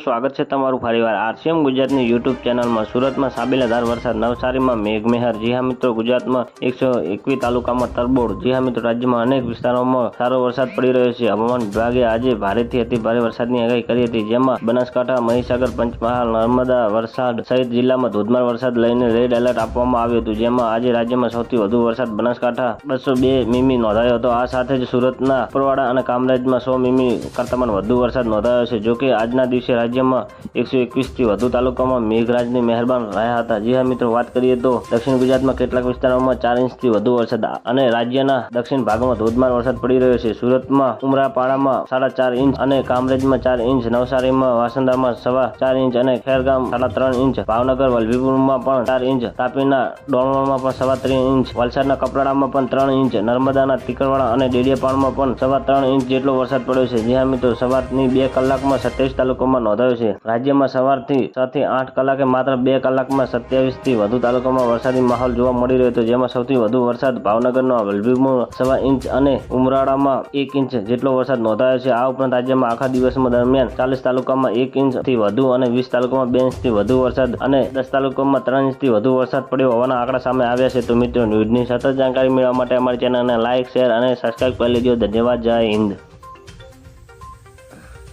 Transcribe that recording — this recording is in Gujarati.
સ્વાગત છે તમારું ફરીવાર આરસીએમ ગુજરાતની યુટ્યુબ ચેનલમાં. સુરતમાં સાબેલાધાર વરસાદ, નવસારીમાં મેઘમહેર જી મિત્રો, ગુજરાતમાં એકસો એકવીસ તાલુકામાં તરબોળ. જી મિત્રો, રાજ્યમાં અનેક વિસ્તારોમાં સારો વરસાદ પડી રહ્યો છે. હવામાન વિભાગે આજે ભારેથી અતિ ભારે વરસાદની આગાહી કરી હતી, જેમાં બનાસકાંઠા, મહીસાગર, પંચમહાલ, નર્મદા વરસાદ સહિત જિલ્લામાં ધોધમાર વરસાદ લઈને રેડ એલર્ટ આપવામાં આવ્યું હતું, જેમાં આજે રાજ્યમાં સૌથી વધુ વરસાદ બનાસકાંઠા બસો બે મીમી નોંધાયો હતો. આ સાથે જ સુરતના ઉપરવાડા અને કામરેજમાં સો મીમી કરતાં પણ વધુ વરસાદ નોંધાયો છે, જોકે આજના દિવસે રાજ્યમાં એકસો એકવીસથી વધુ તાલુકામાં મેઘરાજની મહેરબાન રહ્યા હતા. જી હા મિત્રો, વાત કરીએ તો દક્ષિણ ગુજરાતમાં કેટલાક વિસ્તારોમાં ચાર ઇંચથી વધુ વરસાદ અને રાજ્યના દક્ષિણ ભાગમાં ધોધમાર વરસાદ પડી રહ્યો છે. સુરતમાં ઉમરાપાડામાં સાડા ચાર ઇંચ અને કામરેજમાં ચાર ઇંચ, નવસારીમાં વાસંદામાં સવા ચાર ઇંચ અને ખેરગામ સાડા ત્રણ ઇંચ, ભાવનગર, વલભીપુરમાં પણ ચાર ઇંચ, તાપીના ડોણવણમાં પણ સવા ત્રણ ઇંચ, વલસાડના કપરાડામાં પણ ત્રણ ઇંચ, નર્મદાના તિકરવાડા અને ડેડિયાપાડમાં પણ સવા ત્રણ ઇંચ જેટલો વરસાદ પડ્યો છે. જ્યાં મિત્રો, સવારની બે કલાકમાં સત્યાવીસ તાલુકામાં નોંધાયો છે. રાજ્યમાં સવારથી છ થી આઠ કલાકે માત્ર બે કલાકમાં સત્યાવીસથી વધુ તાલુકામાં વરસાદી માહોલ જોવા મળી રહ્યો હતો, જેમાં સૌથી વધુ વરસાદ ભાવનગરનો વલભીમાં સવા ઇંચ અને ઉમરાળામાં એક ઇંચ જેટલો વરસાદ નોંધાયો છે. આ ઉપરાંત રાજ્યમાં આખા દિવસમાં દરમિયાન ચાલીસ તાલુકામાં એક ઇંચથી વધુ અને વીસ તાલુકામાં બે ઇંચથી વધુ વરસાદ અને દસ તાલુકામાં ત્રણ ઇંચથી વધુ વરસાદ પડ્યો હોવાના આંકડા સામે આવ્યા છે. તો મિત્રો, ન્યૂઝની સતત જાણકારી મેળવવા માટે અમારી ચેનલને લાઇક શેર અને સબસ્ક્રાઇબ કરી લેજો. ધન્યવાદ. જય હિન્દ.